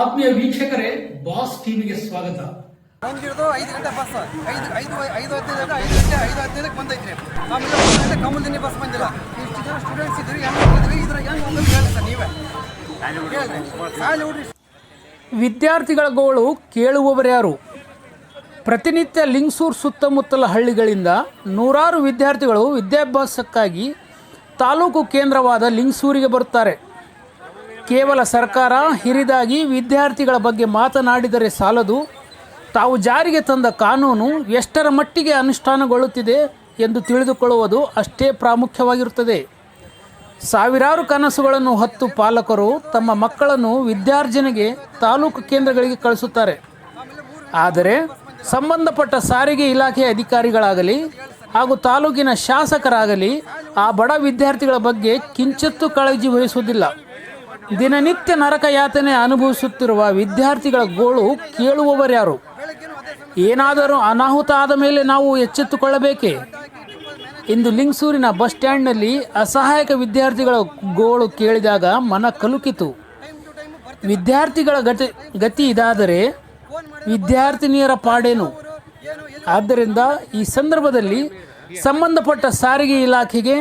ಆತ್ಮೀಯ ವೀಕ್ಷಕರೇ ಬಾಸ್ ಟಿವಿಗೆ ಸ್ವಾಗತ. ಬಂದಿರೋದು ಐದು ಗಂಟೆ ಬಸ್ ಐದು ಐದು ಐದು ಹದಿನೈದು ಐದು ಗಂಟೆ ಐದು ಹದಿನೈದಕ್ಕೆ ಬಂದೈತ್ರಿ. ಆಮೇಲೆ ಒಂದು ಗಂಟೆ ಕಮಲದಿನಿ ಬಸ್ ಬಂದಿಲ್ಲ. ಇಷ್ಟು ಜನ ಸ್ಟೂಡೆಂಟ್ಸ್ ಇದ್ರಿ ಹೆಂಗೆ ಹೋಗಿದ್ರಿ ಇದ್ರ ಹೆಂಗೆ ಹೋಗೋದು ಹೇಳಿ ಸರ್ ನೀವೇ. ಹೇಳ್ರಿ ಹುಡ್ರಿ ವಿದ್ಯಾರ್ಥಿಗಳ ಗೋಳು ಕೇಳುವವರ್ಯಾರು ಪ್ರತಿನಿತ್ಯ ಲಿಂಗ್ಸೂರ್ ಸುತ್ತಮುತ್ತಲ ಹಳ್ಳಿಗಳಿಂದ ನೂರಾರು ವಿದ್ಯಾರ್ಥಿಗಳು ವಿದ್ಯಾಭ್ಯಾಸಕ್ಕಾಗಿ ತಾಲೂಕು ಕೇಂದ್ರವಾದ ಲಿಂಗ್ಸೂರಿಗೆ ಬರುತ್ತಾರೆ. ಕೇವಲ ಸರ್ಕಾರ ಹಿರಿದಾಗಿ ವಿದ್ಯಾರ್ಥಿಗಳ ಬಗ್ಗೆ ಮಾತನಾಡಿದರೆ ಸಾಲದು. ತಾವು ಜಾರಿಗೆ ತಂದ ಕಾನೂನು ಎಷ್ಟರ ಮಟ್ಟಿಗೆ ಅನುಷ್ಠಾನಗೊಳ್ಳುತ್ತಿದೆ ಎಂದು ತಿಳಿದುಕೊಳ್ಳುವುದು ಅಷ್ಟೇ ಪ್ರಾಮುಖ್ಯವಾಗಿರುತ್ತದೆ. ಸಾವಿರಾರು ಕನಸುಗಳನ್ನು ಹೊತ್ತು ಪಾಲಕರು ತಮ್ಮ ಮಕ್ಕಳನ್ನು ವಿದ್ಯಾರ್ಜನೆಗೆ ತಾಲೂಕು ಕೇಂದ್ರಗಳಿಗೆ ಕಳಿಸುತ್ತಾರೆ. ಆದರೆ ಸಂಬಂಧಪಟ್ಟ ಸಾರಿಗೆ ಇಲಾಖೆ ಅಧಿಕಾರಿಗಳಾಗಲಿ ಹಾಗೂ ತಾಲೂಕಿನ ಶಾಸಕರಾಗಲಿ ಆ ಬಡ ವಿದ್ಯಾರ್ಥಿಗಳ ಬಗ್ಗೆ ಕಿಂಚಿತ್ತೂ ಕಾಳಜಿ ವಹಿಸುವುದಿಲ್ಲ. ದಿನನಿತ್ಯ ನರಕ ಯಾತನೆ ಅನುಭವಿಸುತ್ತಿರುವ ವಿದ್ಯಾರ್ಥಿಗಳ ಗೋಳು ಕೇಳುವವರ್ಯಾರು ಏನಾದರೂ ಅನಾಹುತ ಆದ ಮೇಲೆ ನಾವು ಎಚ್ಚೆತ್ತುಕೊಳ್ಳಬೇಕೇ? ಇಂದು ಲಿಂಗಸೂರಿನ ಬಸ್ ಸ್ಟ್ಯಾಂಡ್ನಲ್ಲಿ ಅಸಹಾಯಕ ವಿದ್ಯಾರ್ಥಿಗಳ ಗೋಳು ಕೇಳಿದಾಗ ಮನ ಕಲುಕಿತು. ವಿದ್ಯಾರ್ಥಿಗಳ ಗತಿ ಗತಿ ಇದಾದರೆ ವಿದ್ಯಾರ್ಥಿನಿಯರ ಪಾಡೇನು? ಆದ್ದರಿಂದ ಈ ಸಂದರ್ಭದಲ್ಲಿ ಸಂಬಂಧಪಟ್ಟ ಸಾರಿಗೆ ಇಲಾಖೆಗೆ,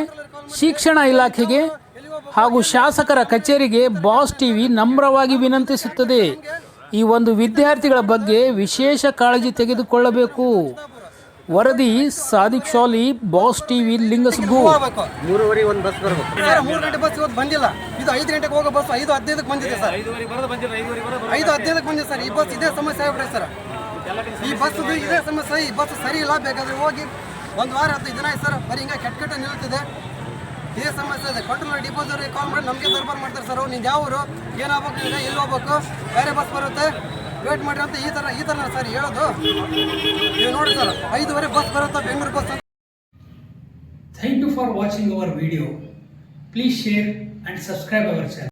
ಶಿಕ್ಷಣ ಇಲಾಖೆಗೆ ಹಾಗೂ ಶಾಸಕರ ಕಚೇರಿಗೆ ಬಾಸ್ ಟಿವಿ ನಮ್ರವಾಗಿ ವಿನಂತಿಸುತ್ತದೆ. ಈ ಒಂದು ವಿದ್ಯಾರ್ಥಿಗಳ ಬಗ್ಗೆ ವಿಶೇಷ ಕಾಳಜಿ ತೆಗೆದುಕೊಳ್ಳಬೇಕು. ವರದಿ ಸಾದಿಕ್ ಶಾಲಿ ಬಾಸ್ ಟಿವಿ ಲಿಂಗಸ್ ಹೋಗ್ಬೇಕು ಮೂರುವರೆ ಒಂದು ಬಸ್ ಬರಬೇಕು. ಸರ್ ಮೂರು ಗಂಟೆ ಬಸ್ ಇವತ್ತು ಬಂದಿಲ್ಲ. ಇದು ಐದು ಗಂಟೆಗೆ ಹೋಗೋ ಬಸ್ ಐದು ಹದಿನೈದಕ್ಕೆ ಬಂದಿದೆ ಸರ್. ಐದು ಹದಿನೈದಕ್ಕೆ ಬಂದಿದೆ ಸರ್. ಈ ಬಸ್ ಇದೇ ಸಮಸ್ಯೆ ಆಗ್ಬಿಟ್ರೆ ಸರ್. ಈ ಬಸ್ ಇದೇ ಸಮಸ್ಯೆ ಈ ಬಸ್ ಸರಿ ಇಲ್ಲ ಬೇಕಾದ್ರೆ ಹೋಗಿ ಒಂದು ವಾರ ಹತ್ತು ದಿನ ಆಯ್ತು ಸರ್. ಬರೀ ಹಿಂಗೆ ಕೆಟ್ಟ ಕೆಟ್ಟ ನಿಲ್ತಿದೆ ಇದೇ ಸಮಸ್ಯೆ ಇದೆ. ಕಂಟ್ರೋಲ್ ಡಿಪೋಸರಿಗೆ ಕಾಲ್ ಮಾಡಿ, ನಮಗೆ ದರ್ಬಾರ್ ಮಾಡ್ತಾರೆ ಸರ್ ನೀವು ಯಾವ ಊರು? ಏನಾಗಬೇಕು ಈಗ? ಎಲ್ಲಿ ಹೋಗ್ಬೇಕು? ಬೇರೆ ಬಸ್ ಬರುತ್ತೆ? ವೇಟ್ ಮಾಡ್ರಿ ಅಂತ ಈ ಥರ ಈ ಥರ ಸರ್ ಹೇಳೋದು. ನೀವು ನೋಡಿ ಸರ್ ಐದುವರೆ ಬಸ್ ಬರುತ್ತೆ? Bengaluru bus thank you for watching our video please share and subscribe our channel